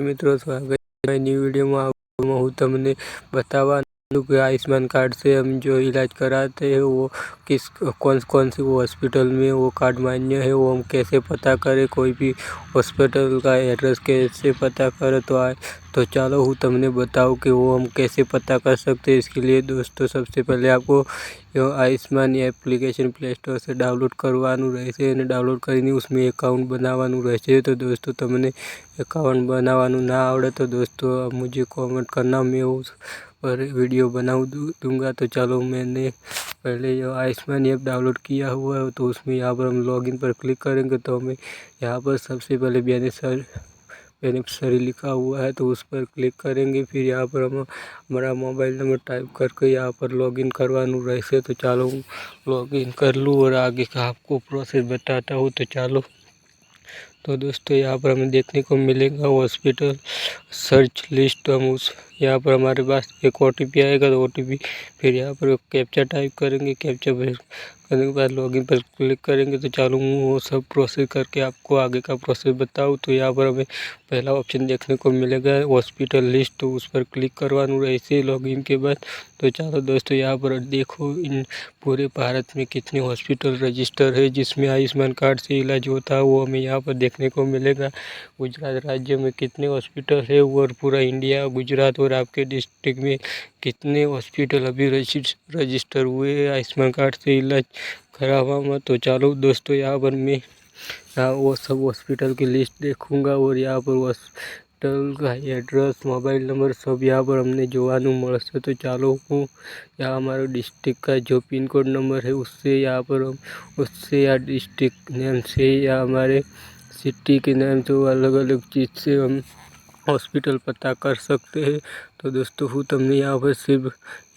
મિત્રો સ્વાગત છે. ન્યૂ વિડીયોમાં હું તમને બતાવવા लोग आयुष्मान कार्ड से हम जो इलाज कराते हैं, वो किस कौन कौन से वो हॉस्पिटल में वो कार्ड मान्य है, वो हम कैसे पता करें? कोई भी हॉस्पिटल का एड्रेस कैसे पता करें? तो आए तो चलो हूँ, तुमने बताओ कि वो हम कैसे पता कर सकते हैं। इसके लिए दोस्तों, सबसे पहले आपको यो આયુષ્માન એપ્લિકેશન પ્લે સ્ટોર से ડાઉનલોડ કરવાનું રહેશે અને ડાઉનલોડ કરીને ઉસમે એકાઉન્ટ तो दोस्तों, तुमने अकाउंट बनावानू ना आवड़े तो दोस्तों अब मुझे कॉमेंट करना, मैं उस पर वीडियो बना दूँगा तो चलो मैंने पहले जो आयुष्मान ऐप डाउनलोड किया हुआ है तो उसमें यहाँ पर हम लॉगिन पर क्लिक करेंगे तो हमें यहाँ पर सबसे पहले बेनिफिशर बेनिफिसरी लिखा हुआ है तो उस पर क्लिक करेंगे, फिर यहाँ पर हम हमारा मोबाइल नंबर टाइप करके यहाँ पर लॉगिन लूँ रहे तो चलो लॉगिन कर लूँ और आगे का आपको प्रोसेस बताता हूँ तो चलो। तो दोस्तों यहाँ पर हमें देखने को मिलेगा हॉस्पिटल सर्च लिस्ट, हम उस यहाँ पर हमारे पास एक ओ टी पी आएगा तो ओ टी पी फिर यहाँ पर कैप्चा टाइप करेंगे कैप्चा करने के बाद लॉगिन पर क्लिक करेंगे तो चालू वो सब प्रोसेस करके आपको आगे का प्रोसेस बताऊँ तो यहाँ पर हमें पहला ऑप्शन देखने को मिलेगा हॉस्पिटल लिस्ट तो उस पर क्लिक करवानू रहશે लॉगिन के बाद। तो चलो दोस्तों, यहाँ पर देखो, इन पूरे भारत में कितने हॉस्पिटल रजिस्टर है, जिसमें आयुष्मान कार्ड से इलाज होता है, वो हमें यहाँ पर देखने को मिलेगा। गुजरात राज्य में कितने हॉस्पिटल है और पूरा इंडिया गुजरात और आपके डिस्ट्रिक्ट में कितने हॉस्पिटल अभी रजिस्टर हुए हैं आयुष्मान कार्ड से इलाज करावा तो चलो दोस्तों यहाँ पर मैं यहाँ वो सब हॉस्पिटल की लिस्ट देखूँगा और यहाँ पर हॉस्पिटल का एड्रेस मोबाइल नंबर सब यहाँ पर हमने જોવાનું મળશે तो ચાલો હું यहाँ हमारा डिस्ट्रिक्ट का जो पिन कोड नंबर है उससे यहाँ पर हम उससे या डिस्ट्रिक्ट नेम से या हमारे सिटी के नाम से अलग अलग चीज़ से हम हॉस्पिटल पता कर सकते हैं। तो दोस्तों, हूँ तुमने यहाँ पर सिर्फ़,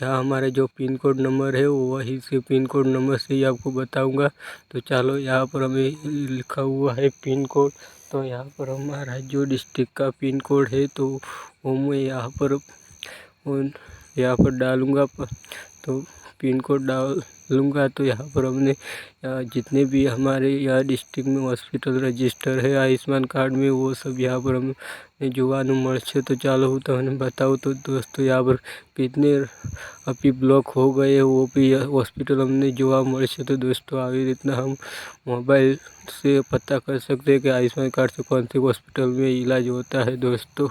यहाँ हमारे जो पिन कोड नंबर है, वो वही से पिन कोड नंबर से ही आपको बताऊँगा। तो चलो, यहाँ पर हमें लिखा हुआ है पिन कोड तो यहाँ पर हमारा जो डिस्ट्रिक्ट का पिन कोड है तो वो मैं यहाँ पर उन यहाँ पर डालूँगा तो पिन कोड डालूँगा तो यहाँ पर हमने यहाँ जितने भी हमारे यहाँ डिस्ट्रिक्ट में हॉस्पिटल रजिस्टर है आयुष्मान कार्ड में वो सब यहाँ पर हमें જોવાનું મળશે तो ચાલો હું તમને बताऊँ तो दोस्तों यहाँ पर कितने अभी ब्लॉक हो गए वो भी हॉस्पिटल हमने જોવા મળશે तो दोस्तों આવી રીતના हम मोबाइल से पता कर सकते हैं कि आयुष्मान कार्ड से कौन सी हॉस्पिटल में इलाज होता है दोस्तों